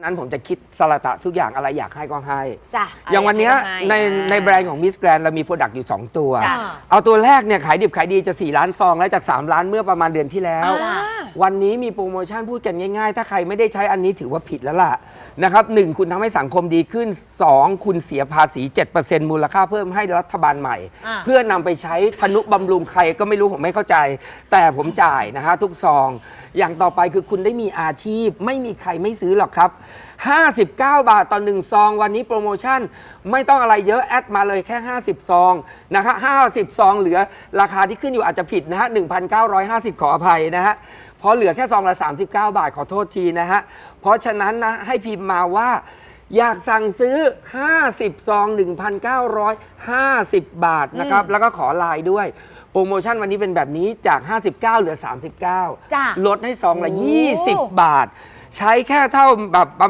ฉะนั้นผมจะคิดสลัตะทุกอย่างอะไรอยากให้ก็ให้ จ้ะอย่างวันเนี้ยอะไรในก็ให้ในแบรนด์ของมิสแกรนเรามีโปรดักต์อยู่ 2 ตัว จ้ะ เอาตัวแรกเนี่ยขายดิบขายดีจะ 4 ล้านซอง แล้วจาก 3 ล้านเมื่อประมาณเดือนที่แล้ว อ่า วันนี้มีโปรโมชั่นพูดกันง่ายๆ ถ้าใครไม่ได้ใช้อันนี้ถือว่าผิดแล้วล่ะนะครับหนึ่งคุณทำให้สังคมดีขึ้น 2 คุณเสียภาษี 7%มูลค่าเพิ่มให้รัฐบาลใหม่ อ่า เพื่อนำไปใช้ทนุบำรุงใครก็ไม่รู้ผมไม่เข้าใจ แต่ผมจ่ายนะฮะทุกซอง อย่างต่อไปคือคุณได้มีอาชีพ ไม่มีใครไม่ซื้อหรอกครับ59 บาทต่อหนึ่งซอง วันนี้โปรโมชั่นไม่ต้องอะไรเยอะแอดมาเลยแค่ 50 ซองนะคะ50 ซองเหลือราคาที่ขึ้นอยู่อาจจะผิดนะฮะ 1,950 ขออภัยนะฮะเพราะเหลือแค่ซองละ 39 บาทขอโทษทีนะฮะ เพราะฉะนั้นนะให้พิมพ์มาว่าอยากสั่งซื้อ 50 ซอง 1,950 บาทนะครับ แล้วก็ขอไลน์ด้วย โปรโมชั่นวันนี้เป็นแบบนี้จาก 59 เหลือจ้ะ39 ลดให้ซองละโอ้20 บาท ใช้แค่เท่าแบบ